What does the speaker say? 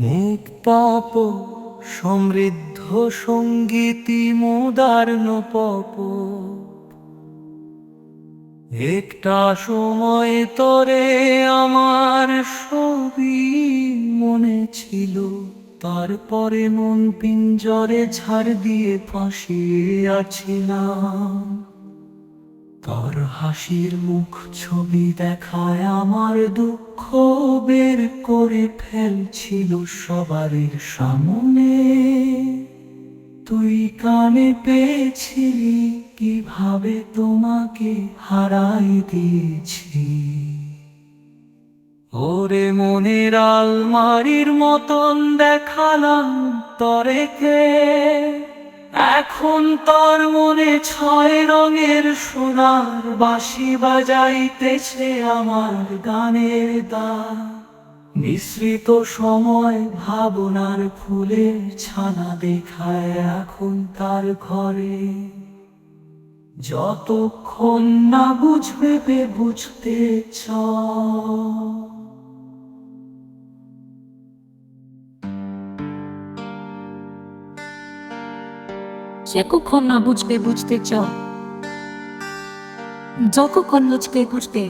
মুখ পাপ, সমৃদ্ধ সঙ্গীতি মোদার্ন পপ। একটা সময় তরে আমার সবই মনে ছিল, তারপরে মন পিঞ্জরে ছাড় দিয়ে ফাঁসিয়ে আছিলাম। তোর হাসির মুখ ছবি দেখায় আমার দুঃখ বের করে ফেলছিল সবারের সামনে। তুই কানে পেয়েছিলি, কীভাবে তোমাকে হারাই দিয়েছি। ওরে মনের আলমারির মতন দেখালাম তরেকে এখন তোর মনে ছয় রঙের সোনার বাঁশি বাজাইতেছে আমার গানের দা মিশ্রিত সময় ভাবনার ফুলের ছানা দেখায় এখন তার ঘরে। যতক্ষণ না বুঝবে বুঝতে চ সে কখন না বুঝতে বুঝতে চ যতক্ষণ বুঝতে বুঝতে